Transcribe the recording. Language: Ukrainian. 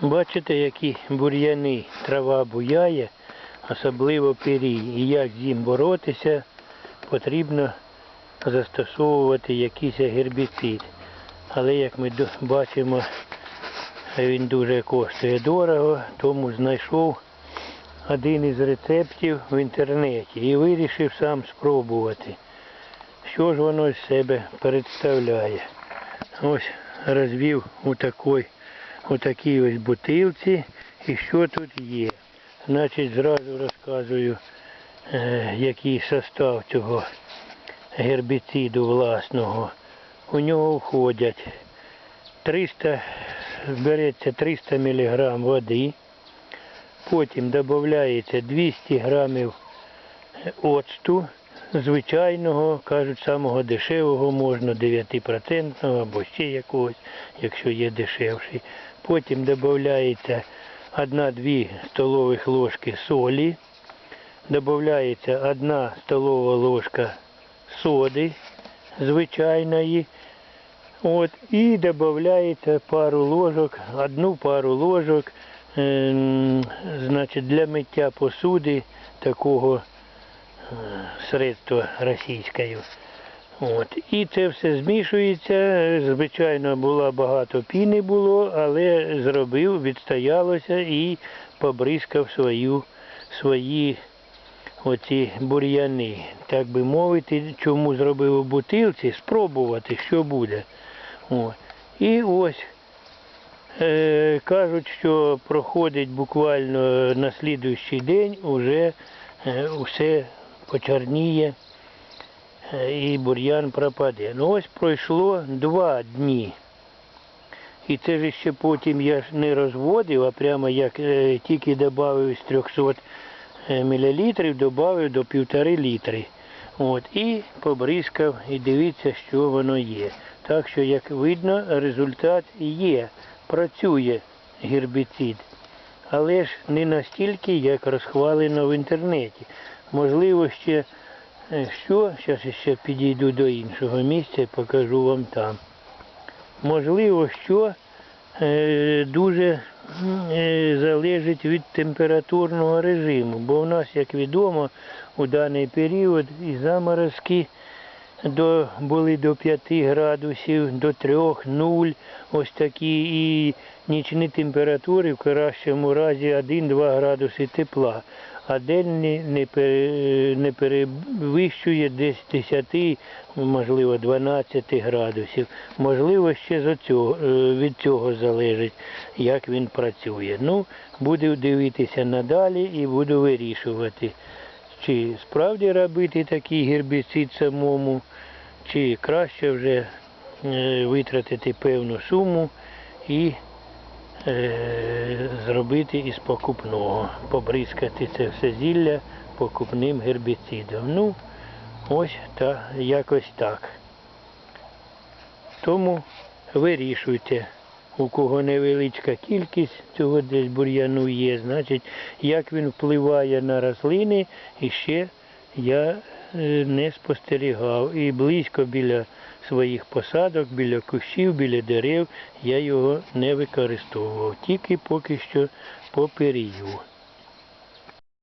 Бачите, які бур'яни трава буяє, особливо пирій. І як з ним боротися, потрібно застосовувати якийсь гербіцид. Але як ми бачимо, він дуже коштує дорого, тому знайшов один із рецептів в інтернеті і вирішив сам спробувати. Що ж воно з себе представляє? Ось розвів у такій, у такій ось бутилці і що тут є. Значить, зразу розказую, е, який состав цього гербіциду власного. У нього входять 300, береться 300 мг води, потім додається 200 грамів оцту, звичайного, кажуть, самого дешевого можна 9% або ще якогось, якщо є дешевший. Потім додається 1-2 столових ложки солі, додається 1 столова ложка соди звичайної. От, і додається пару ложок, одну пару ложок, ем, значить, для миття посуди такого е, средства російською. От. І це все змішується. Звичайно, було багато піни було, але зробив, відстоялося і побризкав свою, свої оці бур'яни. Так би мовити, чому зробив у бутилці, спробувати, що буде. О. І ось е, кажуть, що проходить буквально на слідуючий день уже е, усе почорніє е, і бур'ян пропаде. Ну ось пройшло два дні. І це ж ще потім я ж не розводив, а прямо як е, тільки додав з 300 мл, додав до півтори літри. От, і побризкав, і дивіться, що воно є. Так що, як видно, результат є. Працює гербіцид. Але ж не настільки, як розхвалено в інтернеті. Можливо, ще е, що, зараз ще підійду до іншого місця і покажу вам там. Можливо, що е, дуже е, залежить від температурного режиму, бо в нас, як відомо, у даний період і заморозки до, були до 5 градусів, до 3, 0, ось такі, і нічні температури в кращому разі 1-2 градуси тепла, а день не, не, перевищує десь 10, можливо 12 градусів. Можливо, ще з цього, е, від цього залежить, як він працює. Ну, буду дивитися надалі і буду вирішувати. Чи справді робити такий гербіцид самому, чи краще вже е, витратити певну суму і зробити із покупного, побризкати це все зілля покупним гербіцидом. Ну, ось та якось так. Тому вирішуйте, у кого невеличка кількість цього десь бур'яну є, значить, як він впливає на рослини, і ще я е, не спостерігав. І близько біля своїх посадок, біля кущів, біля дерев я його не використовував, тільки поки що по перію.